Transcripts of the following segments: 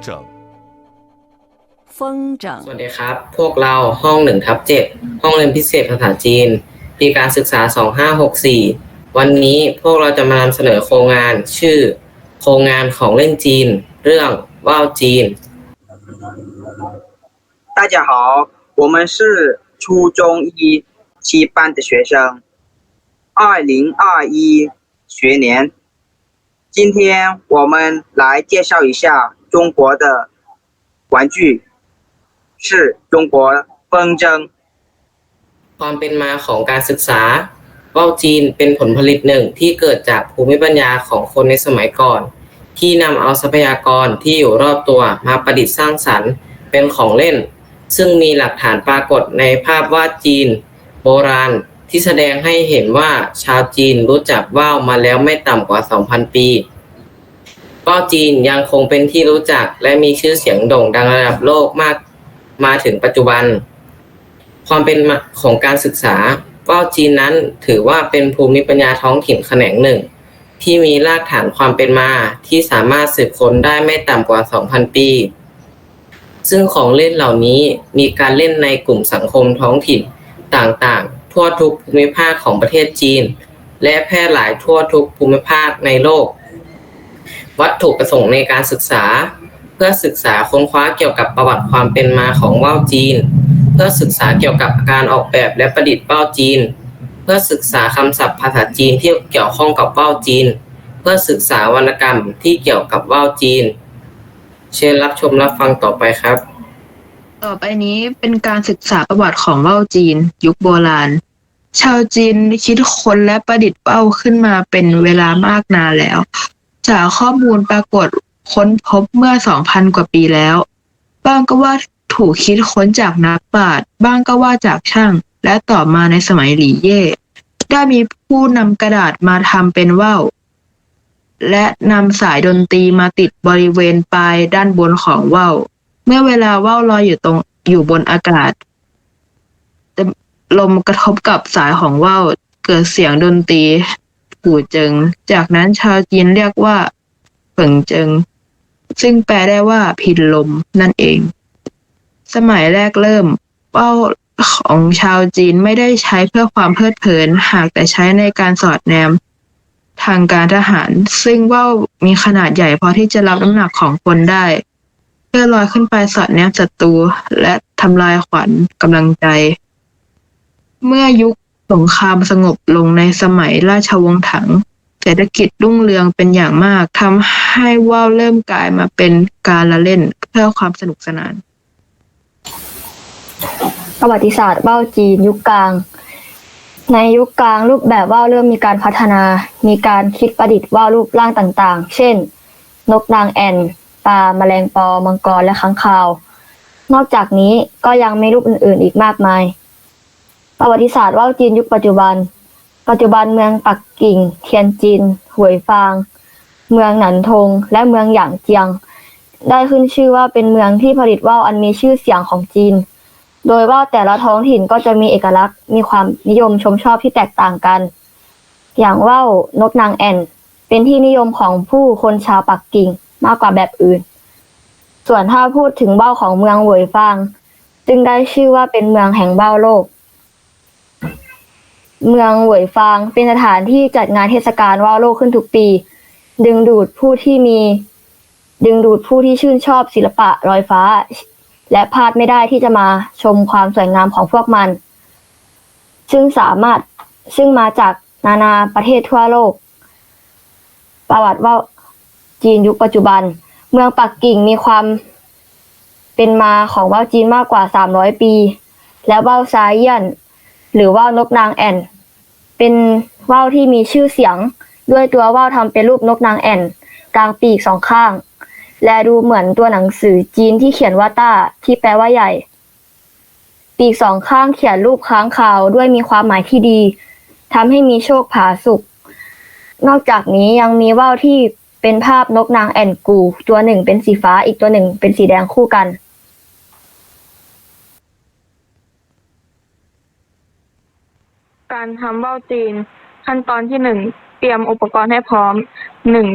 风筝， 风筝 สวัสดีครับ พวกเราห้องหนึ่งทับเจ็ดห้องเรียนพิเศษภาษาจีน ปีการศึกษา 2564 วันนี้พวกเราจะมานำเสนอโครงงานชื่อ โครงงานของเล่นจีน เรื่องว่าวจีน 大家好，我们是初中一七班的学生，二零二一学年。今天我们来介绍一下 中国的玩具，是中国风筝。 ความเป็นมาของการศึกษาว่าวจีนเป็นผลผลิตหนึ่งที่เกิดจากภูมิปัญญาของคนในสมัยก่อน ที่นำเอาทรัพยากรที่อยู่รอบตัวมาประดิษฐ์สร้างสรรค์เป็นของเล่น ซึ่งมีหลักฐานปรากฏในภาพวาดจีน โบราณที่แสดงให้เห็นว่าชาวจีนรู้จักว่าวมาแล้วไม่ต่ำกว่า 2,000 ปี ว่าจีนยังคงเป็นที่รู้จักและมีชื่อเสียงโด่งดังระดับโลกมากมาถึงปัจจุบัน ความเป็นมาของการศึกษาว่าวจีนนั้นถือว่าเป็นภูมิปัญญาท้องถิ่นแขนงหนึ่ง ที่มีรากฐานความเป็นมาที่สามารถสืบค้นได้ไม่ต่ำกว่า 2,000 ปี ซึ่งของเล่นเหล่านี้มีการเล่นในกลุ่มสังคมท้องถิ่นต่างๆ ทั่วทุกภูมิภาคของประเทศจีน และแพร่หลายทั่วทุกภูมิภาคในโลก วัตถุประสงค์ในการศึกษา เพื่อศึกษาค้นคว้าเกี่ยวกับประวัติความเป็นมาของว่าวจีน เพื่อศึกษาเกี่ยวกับการออกแบบและประดิษฐ์ว่าวจีน เพื่อศึกษาคำศัพท์ภาษาจีนที่เกี่ยวข้องกับว่าวจีน เพื่อศึกษาวรรณกรรมที่เกี่ยวกับว่าวจีน เชิญรับชมรับฟังต่อไปครับ ต่อไปนี้เป็นการศึกษาประวัติของว่าวจีน ยุคโบราณ ชาวจีนคิดค้นและประดิษฐ์ว่าวขึ้นมาเป็นเวลามากนานแล้ว จากข้อมูลปรากฏค้นพบเมื่อ 2,000 กว่าปีแล้ว บ้างก็ว่าถูกคิดค้นจากนักปราชญ์บ้างก็ว่าจากช่าง และต่อมาในสมัยหลี่เย่ได้มีผู้นำกระดาษมาทำเป็นว่าวและนำสายดนตรีมาติดบริเวณปลายด้านบนของว่าวเมื่อเวลาว่าวลอยอยู่ตรงอยู่บนอากาศลมกระทบกับสายของว่าวเกิดเสียงดนตรี ผู่เจิง จากนั้นชาวจีนเรียกว่าเผิงเจิง ซึ่งแปลได้ว่าพินลมนั่นเอง สมัยแรกเริ่มว่าของชาวจีนไม่ได้ใช้เพื่อความเพลิดเพลิน หากแต่ใช้ในการสอดแนม ทางการทหาร ซึ่งว่าวมีขนาดใหญ่พอที่จะรับน้ำหนักของคนได้ เพื่อลอยขึ้นไปสอดแนมศัตรูและทำลายขวัญกำลังใจ เมื่อยุค สงครามสงบลงในสมัยราชวงศ์ถัง เศรษฐกิจรุ่งเรืองเป็นอย่างมากทำให้ว่าวเริ่มกลายมาเป็นการละเล่นเพื่อความสนุกสนาน ประวัติศาสตร์ว่าวจีนยุคกลาง ในยุคกลางรูปแบบว่าวเริ่มมีการพัฒนา มีการคิดประดิษฐ์ว่าวรูปร่างต่างๆ เช่น นกนางแอ่นปลาแมลงปอมังกรและค้างคาว นอกจากนี้ก็ยังมีรูปอื่นๆ อีกมากมาย ประวัติศาสตร์ว่าวจีนยุคปัจจุบัน ปัจจุบันเมืองปักกิ่ง เทียนจินหวยฟาง เมืองหนันทง และเมืองหยางเจียง ได้ขึ้นชื่อว่าเป็นเมืองที่ผลิตว่าวอันมีชื่อเสียงของจีน โดยว่าวแต่ละท้องถิ่นก็จะมีเอกลักษณ์ มีความนิยมชมชอบที่แตกต่างกัน อย่างว่าวนกนางแอ่น เป็นที่นิยมของผู้คนชาวปักกิ่งมากกว่าแบบอื่น ส่วนถ้าพูดถึงว่าวของเมืองหวยฟาง จึงได้ชื่อว่าเป็นเมืองแห่งว่าวโลก เมืองเหวยฟาง เป็นสถานที่จัดงานเทศกาลว่าวโลกขึ้นทุกปี ดึงดูดผู้ที่มี ดึงดูดผู้ที่ชื่นชอบศิลปะลอยฟ้า และพลาดไม่ได้ที่จะมาชมความสวยงามของพวกมัน ซึ่งสามารถซึ่งมาจากนานาประเทศทั่วโลก ประวัติว่าจีนยุคปัจจุบัน เมืองปักกิ่งมีความเป็นมาของว่าวจีนมากกว่า 300 ปี และว่าวซาเยียน หรือว่านกนางแอ่น เป็นว่าวที่มีชื่อเสียง ด้วยตัวว่าวทำเป็นรูปนกนางแอ่น กลางปีกสองข้าง และดูเหมือนตัวหนังสือจีนที่เขียนว่าต้าที่แปลว่าใหญ่ ปีกสองข้างเขียนรูปค้างคาวด้วยมีความหมายที่ดีทำให้มีโชคผาสุกนอกจากนี้ยังมีว่าวที่เป็นภาพนกนางแอ่นกู ตัวหนึ่งเป็นสีฟ้าอีกตัวหนึ่งเป็นสีแดงคู่กัน การทำว่าวจีน ขั้นตอนที่หนึ่งเตรียมอุปกรณ์ให้พร้อมหนึ่ง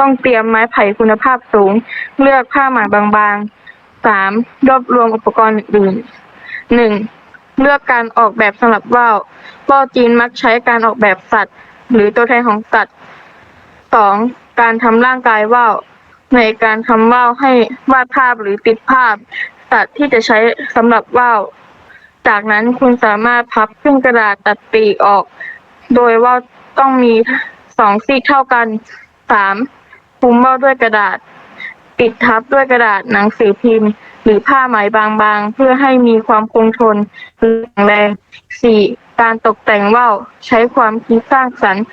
ต้องเตรียมไม้ไผ่คุณภาพสูง เลือกผ้าไหมบางๆสามรวบรวมอุปกรณ์อื่นหนึ่งเลือกการออกแบบสำหรับว่าวว่าวจีนมักใช้การออกแบบสัตว์ หรือตัวแทนของสัตว์สองการทำร่างกายว่าวในการทำว่าวให้วาดภาพหรือติดภาพสัตว์ที่จะใช้สำหรับว่าว จากนั้นคุณสามารถพับครึ่งกระดาษตัดปีกออก โดยว่าต้องมีสองซีกเท่ากันสามคลุมว่าวด้วยกระดาษ ปิดทับด้วยกระดาษหนังสือพิมพ์ หรือผ้าไหมบางๆ เพื่อให้มีความคงทนแข็งแรงสี่การตกแต่งว่าวใช้ความคิดสร้างสรรค์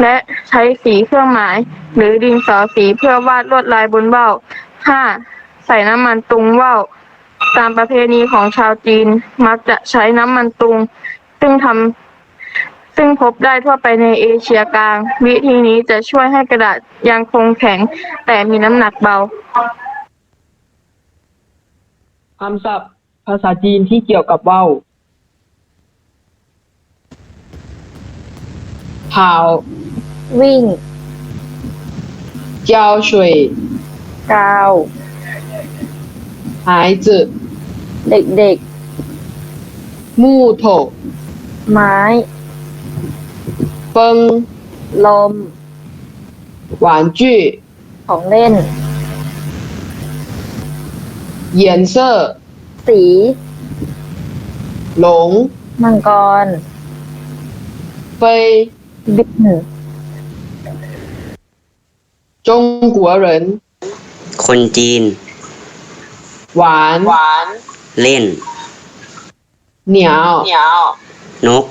และใช้สีเครื่องหมาย หรือดินสอสีเพื่อวาดลวดลายบนว่าวห้าใส่น้ำมันตุงว่าว ตามประเพณีของชาวจีนมักจะใช้น้ำมันตุง ซึ่งทำซึ่งพบได้ทั่วไปในเอเชียกลาง วิธีนี้จะช่วยให้กระดาษยังคงแข็ง แต่มีน้ำหนักเบาคำศัพท์ภาษาจีนที่เกี่ยวกับว่าวเผาวิ่ง เจ้าช่วย ก้าวหายจื เด็ก 木头 ๆ ไม้ 风 ลม 玩具 ของเล่น 颜色 สี 龙 มังกร 飞 บิน 中国人 คนจีน 玩 เล่น 鸟 นก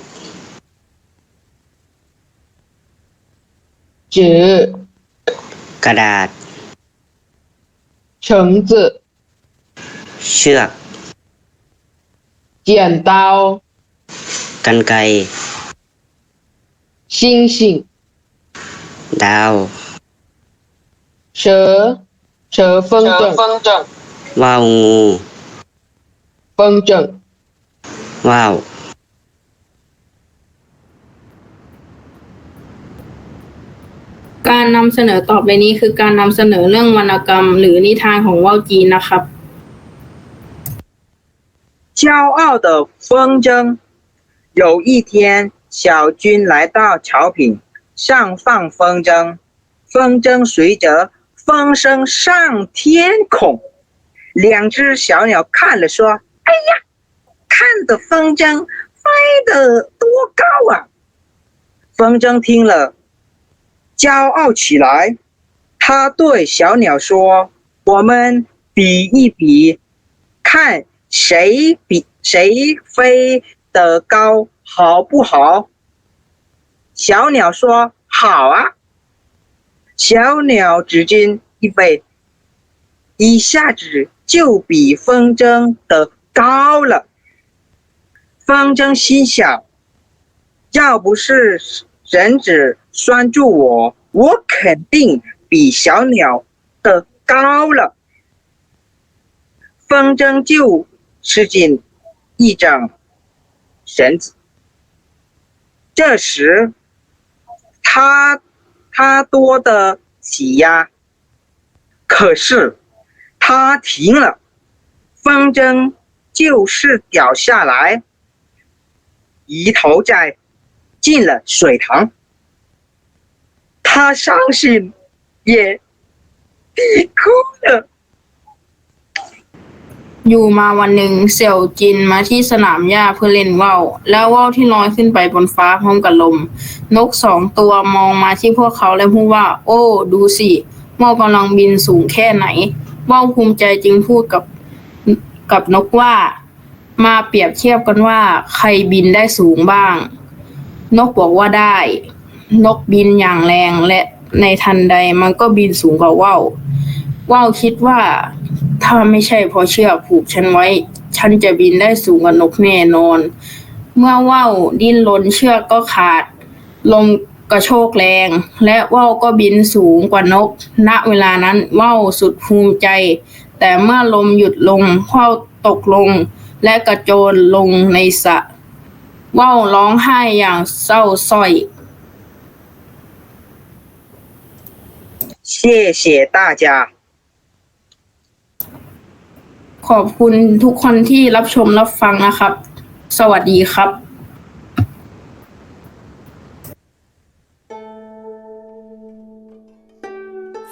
纸 กระดาษ 橙子 เชือก 剪刀 กันไกร 星星 ดาว 蛇蛇风筝 ว่าวงู 风筝 ว่าว การนำเสนอต่อไปนี้คือการนำเสนอเรื่องวรรณกรรม หรือนิทานของว่าวจีนนะครับ 骄傲的风筝。有一天，小军来到桥坪上放风筝，风筝随着风声上天空。两只小鸟看了说：“ 哎呀，看的风筝飞得多高啊！”风筝听了，骄傲起来。他对小鸟说：“我们比一比，看谁比谁飞得高，好不好？”小鸟说：“好啊。”小鸟指尖一飞，一下子就比风筝的高了。风筝心想：要不是绳子拴住我，我肯定比小鸟的高了。风筝就吃紧一整绳子。这时，它它多的挤压，可是它停了，风筝就是掉下来，一头栽进了水塘。他伤心也啼哭了。 อยู่มาวันหนึ่งเสี่ยวจินมาที่สนามหญ้าเพื่อเล่นว่าวแล้วว่าวที่ลอยขึ้นไปบนฟ้าพร้อมกับลม นกสองตัวมองมาที่พวกเขาและพูดว่า โอ้ ดูสิว่าวกำลังบินสูงแค่ไหน ว่าวภูมิใจจึงพูดกับ กับนกว่า มาเปรียบเทียบกันว่า ใครบินได้สูงบ้าง นกบอกว่าได้ นกบินอย่างแรงและในทันใดมันก็บินสูงกว่าว่าวว่าวคิดว่า ถ้าไม่ใช่เพราะเชือกผูกฉันไว้ ฉันจะบินได้สูงกว่านกแน่นอน เมื่อว่าวดิ้นรนเชือกก็ขาด ลมกระโชกแรง และว่าวก็บินสูงกว่านก ณเวลานั้นว่าวสุดภูมิใจ แต่เมื่อลมหยุดลงเข่าตกลง และกระโจนลงในสระว่าวร้องไห้อย่างเศร้าส้อย谢谢大家。ขอบคุณทุกคนที่รับชมรับฟังนะครับ สวัสดีครับ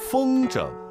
风筝。